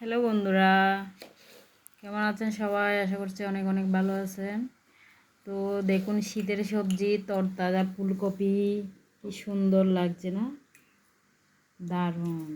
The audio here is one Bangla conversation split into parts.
হ্যালো বন্ধুরা, কেমন আছেন সবাই? আশা করছি অনেক অনেক ভালো আছেন। তো দেখুন, শীতের সবজি, তরতাজা ফুলকপি, কি সুন্দর লাগছে না? দারুণ।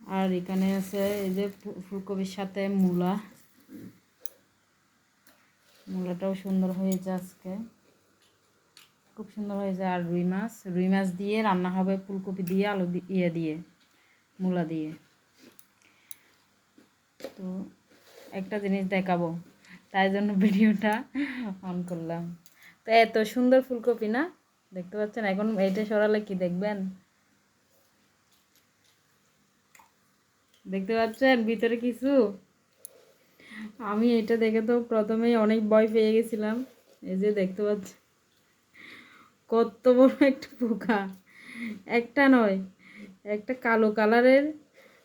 আর এখানে আছে এই যে ফুলকপির সাথে মূলা। মূলাটাও সুন্দর হয়েছে আজকে। খুব সুন্দর হয়েছে। আর রুই মাছ রুই মাছ দিয়ে রান্না হবে ফুলকপি দিয়ে, আলু ইয়ে দিয়ে। মূলা দিয়ে। তো একটা জিনিস দেখাবো, তাই জন্য ভিডিওটা অন করলাম। তো এত সুন্দর ফুলকপি না? দেখতে পাচ্ছেন? এখন এটা সরালে কি দেখবেন? দেখতে পাচ্ছেন? ভিতরে কিছু? আমি এটা দেখে তো প্রথমেই অনেক ভয় পেয়ে গেছিলাম। এই যে দেখতে পাচ্ছি কত বড় একটা পোকা। একটা নয় একটা কালো কালারের,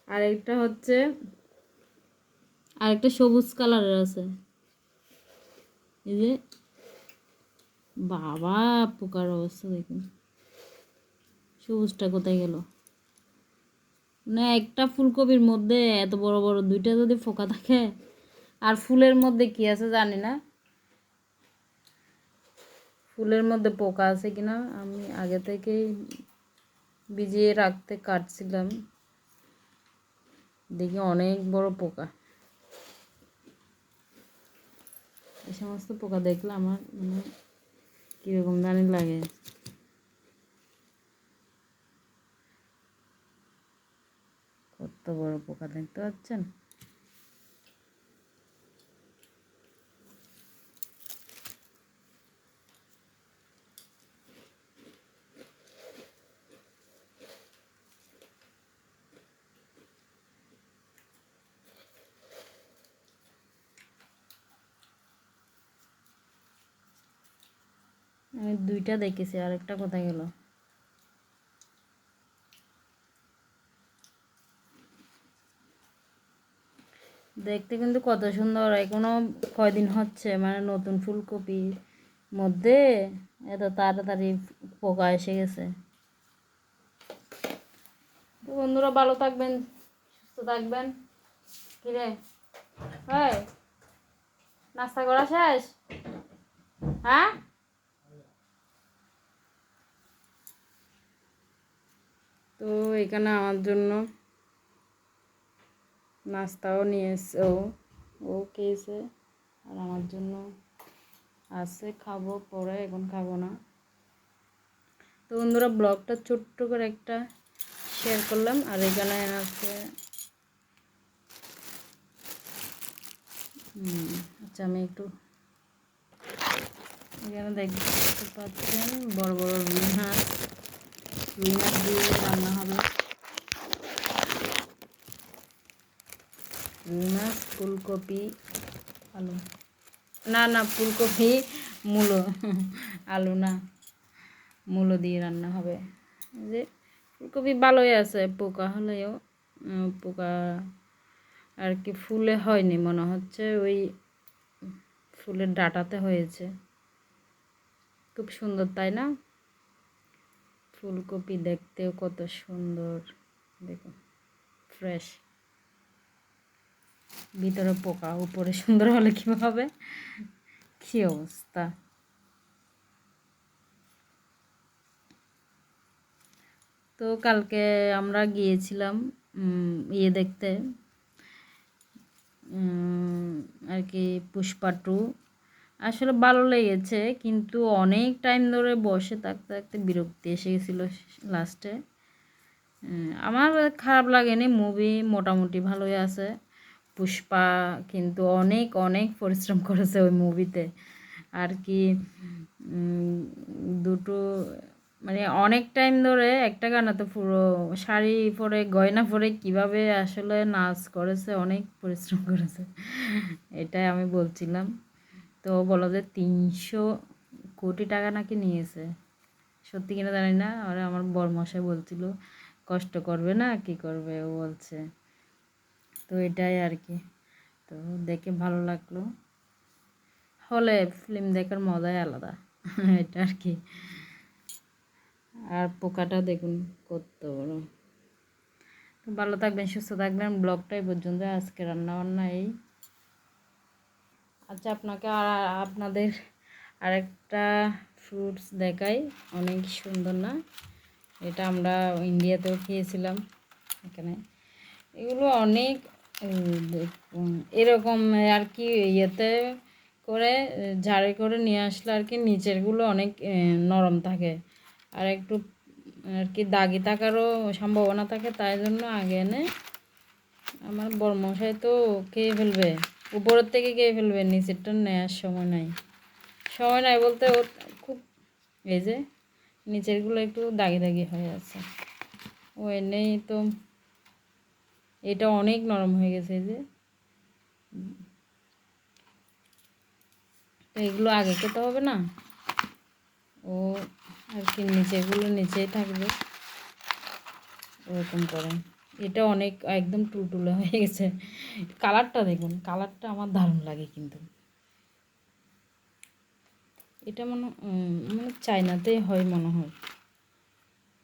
আর একটা হচ্ছে আর একটা সবুজ কালারের আছে। এই যে বাবা, পোকার অবস্থা দেখুন। সবুজটা কোথায় গেল? না, একটা ফুলকপির মধ্যে এত বড় বড় দুইটা যদি পোকা থাকে, আর ফুলের মধ্যে কি আছে জানি না। ফুলের মধ্যে পোকা আছে কিনা, আমি আগে থেকেই ভিজিয়ে রাখতে কাটছিলাম। দেখি অনেক বড় পোকা। এই সমস্ত পোকা দেখলে আমার মানে কীরকম জানি লাগে। কত বড় পোকা দেখতে পাচ্ছেন? আমি দুইটা দেখেছি, আর একটা কোথায় গেল? দেখতে কিন্তু কত সুন্দর, এখনও কয়দিন হচ্ছে মানে নতুন ফুলকপির মধ্যে এত তাড়াতাড়ি পোকা এসে গেছে। তো বন্ধুরা, ভালো থাকবেন, সুস্থ থাকবেন। কিরে হয় নাস্তা করা শেষ? হ্যাঁ? তো এখানে আমার জন্য নাস্তাও নিয়ে এসছে ও। ও খেয়েছে আর আমার জন্য আছে, খাব, পরে এখন খাব না। তো বন্ধুরা, ব্লগটা ছোট্ট করে একটা শেয়ার করলাম। আর এখানে আছে আচ্ছা আমি একটু এখানে দেখতে পাচ্ছেন বড় বড় রুই মাছ রুই দিয়ে রান্না হবে ফুলকপি আলু। না না, ফুলকপি মূলো, আলু না, মূলো দিয়ে রান্না হবে। যে ফুলকপি ভালোই আছে, পোকা হলেও পোকা আর কি ফুলে হয়নি মনে হচ্ছে, ওই ফুলের ডাটাতে হয়েছে। খুব সুন্দর, তাই না? ফুলকপি দেখতেও কত সুন্দর। দেখুন ফ্রেশ ভিতরে পোকা, উপরে সুন্দর হলে কি হবে? কি অবস্থা? তো কালকে আমরা গিয়েছিলাম ইয়ে দেখতে আর কি পুষ্পা টু আসলে ভালো লেগেছে, কিন্তু অনেক টাইম ধরে বসে থাকতে থাকতে বিরক্তি এসে গেছিল লাস্টে আমার খারাপ লাগেনি মুভি মোটামুটি ভালোই আছে। পুষ্পা কিন্তু অনেক অনেক পরিশ্রম করেছে ওই মুভিতে আর কি দুটো মানে অনেক টাইম ধরে একটা গানাতে পুরো শাড়ি পরে, গয়না পরে কীভাবে আসলে নাচ করেছে, অনেক পরিশ্রম করেছে। এটাই আমি বলছিলাম। তো বলো যে তিনশো কোটি টাকা নাকি নিয়েছে। সত্যি কিনা জানি না, আর আমার বরমশাই বলছিল, কষ্ট করবে না, কি করবে? ও বলছে। তো এটাই আর কি। তো দেখে ভালো লাগল। হলে ফিল্ম দেখার মজাই আলাদা, এটা আর কি। আর পোকাটা দেখুন কত বড়। তো ভালো থাকবেন, সুস্থ থাকবেন। ব্লগটাই পর্যন্ত, আজকে রান্না বান্না এই। আচ্ছা আপনাকে আর আপনাদের আরেকটা ফ্রুটস দেখাই। অনেক সুন্দর না? এটা আমরা ইন্ডিয়াতেও খেয়েছিলাম এখানে। এগুলো অনেক এরকম আর কি ইয়েতে করে, ঝাড়ে করে নিয়ে আসলে আর কি নিচেরগুলো অনেক নরম থাকে। আর একটু, আর কি দাগি থাকারও সম্ভাবনা থাকে, তাই জন্য আগে এনে আমার বড়মশাই তো খেয়ে ফেলবে। উপরের থেকে খেয়ে ফেলবে নিচেরটা নেওয়ার সময় নাই। সময় নাই বলতে ওর খুব এই যে নিচেরগুলো একটু দাগি দাগি হয়ে আছে। ও এনেই তো এটা অনেক নরম হয়ে গেছে যে। তো এগুলো আগে খেতে হবে না। ও আর কি নিচেগুলো নিচেই থাকবে। ওরকম করে। এটা অনেক একদম টুলটুলে হয়ে গেছে। কালারটা দেখুন, কালারটা আমার দারুণ লাগে কিন্তু। এটা মনে মানে চায়নাতেই হয় মনে হয়।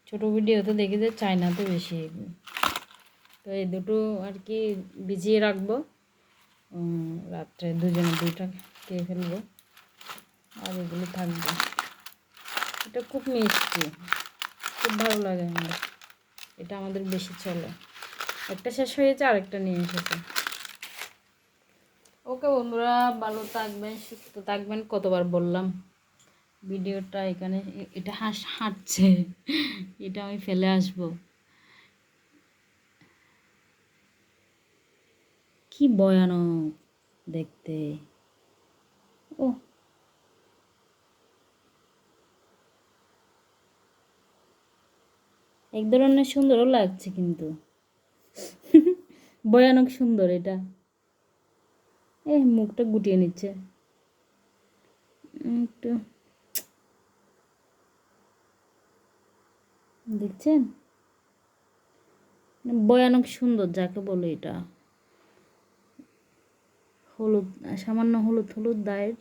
ছোটো ভিডিওতে দেখি যে চায়নাতে বেশি তো এই দুটো আর কি ভিজিয়ে রাখব। রাত্রে দুজনে দুইটা খেয়ে ফেলব। আর এগুলো থাকবে। এটা খুব মিষ্টি। খুব ভালো লাগে আমার। এটা আমাদের বেশি চলে। একটা শেষ হয়েছে আরেকটা নিয়ে এসেছে। ওকে বন্ধুরা, ভালো থাকবেন, সুস্থ থাকবেন, কতবার বললাম। ভিডিওটা এখানে, এটা হাস, হাঁটছে। এটা আমি ফেলে আসব। কি ভয়ানক দেখতে ও এক ধরনের সুন্দরও লাগছে কিন্তু। ভয়ানক সুন্দর এটা। এ, মুখটা গুটিয়ে নিচ্ছে। একটু। দেখছেন? ভয়ানক সুন্দর, যাকে বলে এটা। হলুদ, সামান্য হলুদ হলুদ দায়ের।